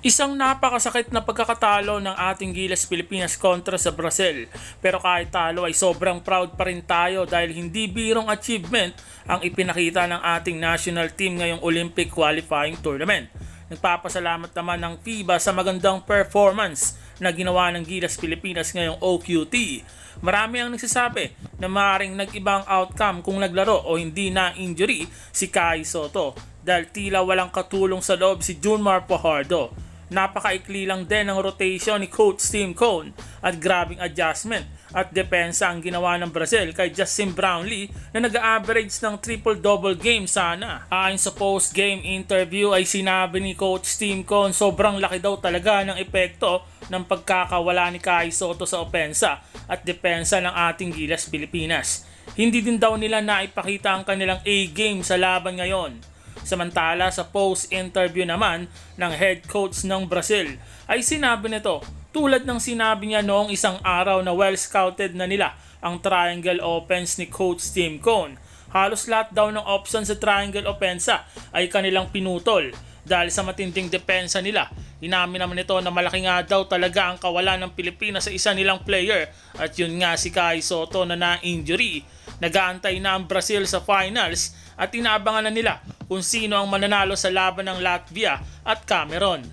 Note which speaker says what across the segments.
Speaker 1: Isang napakasakit na pagkakatalo ng ating Gilas Pilipinas kontra sa Brazil. Pero kahit talo ay sobrang proud pa rin tayo dahil hindi birong achievement ang ipinakita ng ating national team ngayong Olympic qualifying tournament. Nagpapasalamat naman ng FIBA sa magandang performance na ginawa ng Gilas Pilipinas ngayong OQT. Marami ang nagsasabi na maaaring nag-ibang outcome kung naglaro o hindi na injury si Kai Soto dahil tila walang katulong sa loob si Junmar Fajardo. Napakaikli lang din ang rotation ni Coach Tim Cone at grabing adjustment at depensa ang ginawa ng Brazil kay Justin Brownlee na nag-average ng triple-double game sana. Ayon sa post-game interview ay sinabi ni Coach Tim Cone sobrang laki daw talaga ng epekto ng pagkakawala ni Kai Soto sa opensa at depensa ng ating Gilas Pilipinas. Hindi din daw nila naipakita ang kanilang A-game sa laban ngayon. Samantala sa post-interview naman ng head coach ng Brazil ay sinabi nito tulad ng sinabi niya noong isang araw na well scouted na nila ang triangle offense ni coach Tim Cone. Halos lahat daw ng option sa triangle offensa ay kanilang pinutol dahil sa matinding depensa nila. Inamin naman nito na malaki nga daw talaga ang kawalan ng Pilipinas sa isa nilang player at yun nga si Kai Soto na na-injury. Nagaantay na ang Brazil sa finals at inaabangan na nila kung sino ang mananalo sa laban ng Latvia at Cameron.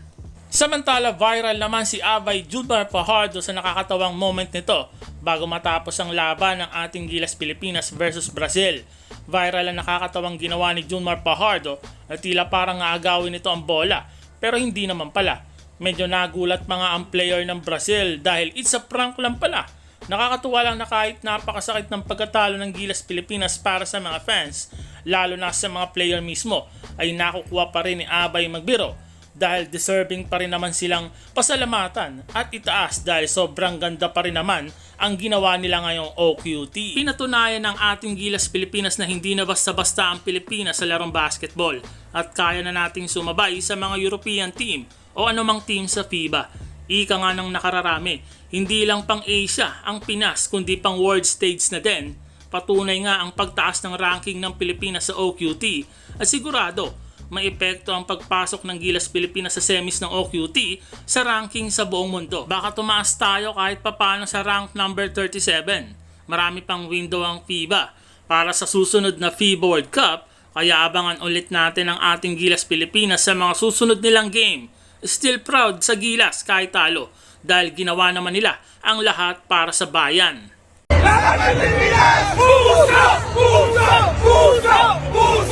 Speaker 1: Samantala viral naman si Abay Judmar Fajardo sa nakakatawang moment nito bago matapos ang laban ng ating Gilas Pilipinas versus Brazil. Viral ang nakakatawang ginawa ni Junmar Fajardo na tila parang aagawin nito ang bola pero hindi naman pala. Medyo nagulat mga ang player ng Brazil dahil it's a prank lang pala. Nakakatuwa lang na kahit napakasakit ng pagkatalo ng Gilas Pilipinas para sa mga fans, lalo na sa mga player mismo, ay nakukuha pa rin ni Abay magbiro dahil deserving pa rin naman silang pasalamatan at itaas dahil sobrang ganda pa rin naman ang ginawa nila ngayong OQT. Pinatunayan ng ating Gilas Pilipinas na hindi na basta-basta ang Pilipinas sa larong basketball at kaya na nating sumabay sa mga European team o anumang team sa FIBA. Ika nga ng nakararami, hindi lang pang Asia ang Pinas kundi pang world stage na din. Patunay nga ang pagtaas ng ranking ng Pilipinas sa OQT at sigurado may epekto ang pagpasok ng Gilas Pilipinas sa semis ng OQT sa ranking sa buong mundo. Baka tumaas tayo kahit papano sa rank number 37. Marami pang window ang FIBA para sa susunod na FIBA World Cup kaya abangan ulit natin ang ating Gilas Pilipinas sa mga susunod nilang game. Still proud sa Gilas kahit talo dahil ginawa naman nila ang lahat para sa bayan.
Speaker 2: Puso! Puso! Puso! Puso! Puso! Puso! Puso!